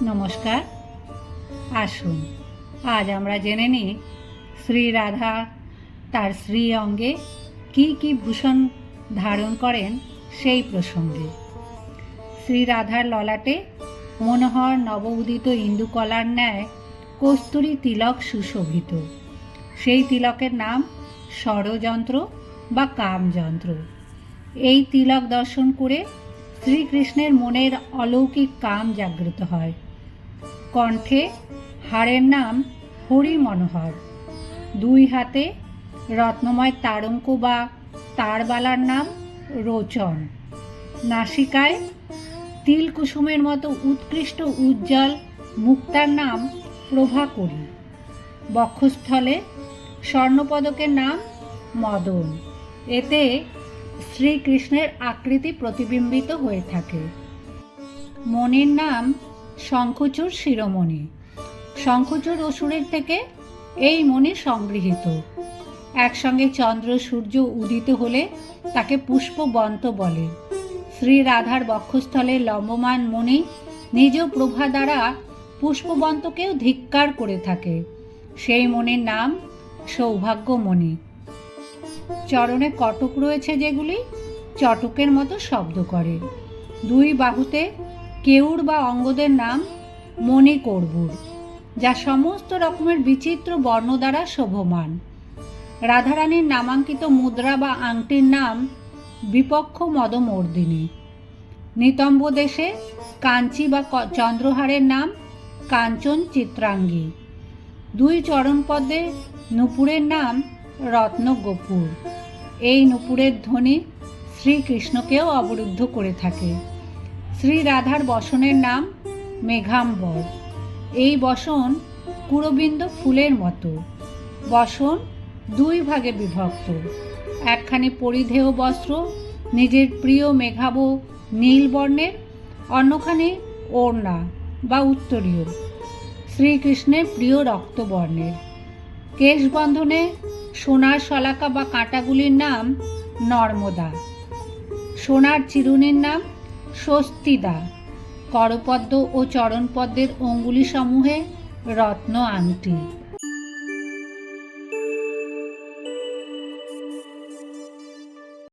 নমস্কার। আসুন, আজ আমরা জেনে নিই শ্রী রাধা তার শ্রী অঙ্গে কি কি ভূষণ ধারণ করেন সেই প্রসঙ্গে। শ্রী রাধার ললাটে মনোহর নবউদিত ইন্দুকলার ন্যায় কস্তুরী তিলক সুশোভিত। সেই তিলকের নাম ষড়যন্ত্র বা কামযন্ত্র। এই তিলক দর্শন করে শ্রীকৃষ্ণের মনের অলৌকিক কাম জাগ্রত হয়। কণ্ঠে হাড়ের নাম হরি মনোহর দুই হাতে রত্নময় তারঙ্ক বা তারবালার নাম রোচন। নাসিকায় তিল কুসুমের মতো উৎকৃষ্ট উজ্জ্বল মুক্তার নাম প্রভাকরী। বক্ষস্থলে স্বর্ণপদকের নাম মদন। এতে শ্রীকৃষ্ণের আকৃতি প্রতিবিম্বিত হয়ে থাকে। মণির নাম শঙ্খচূড় শিরোমণি। শঙ্খচূড় অসুরের থেকে এই মণি সংগৃহীত। একসঙ্গে চন্দ্র সূর্য উদিত হলে তাকে পুষ্পবন্ত বলে। শ্রী রাধার বক্ষস্থলে লম্বমান মণি নিজ প্রভা দ্বারা পুষ্পবন্তকেও ধিক্কার করে থাকে। সেই মণির নাম সৌভাগ্যমণি। চরণে কটক রয়েছে যেগুলি চটকের মতো শব্দ করে। দুই বাহুতে কেউর বা অঙ্গদের নাম মণিকর্বুর, যা সমস্ত রকমের বিচিত্র বর্ণ দ্বারা শোভমান। রাধারানীর নামাঙ্কিত মুদ্রা বা আংটির নাম বিপক্ষ মদমর্দিনী। নিতম্ব দেশে কাঞ্চি বা চন্দ্রহারের নাম কাঞ্চন চিত্রাঙ্গী। দুই চরণপদে নুপুরের নাম রত্নগোপুর এই নুপুরের ধ্বনি শ্রীকৃষ্ণকেও অবরুদ্ধ করে থাকে। শ্রী রাধার বসনের নাম মেঘাম্বর। এই বসন কুরবিন্দ ফুলের মতো। বসন দুই ভাগে বিভক্ত। একখানি পরিধেয় বস্ত্র, নিজের প্রিয় মেঘাব নীল বর্ণের, অন্যখানি ওড়না বা উত্তরীয়। শ্রীকৃষ্ণের প্রিয় রক্তবর্ণের কেশবন্ধনে সোনার শলাকা বা কাঁটাগুলির নাম নর্মদা। সোনার চিরুনির নাম স্বস্তিদা। করপদ্ম ও চরণপদ্মের অঙ্গুলি সমূহে রত্ন আংটি।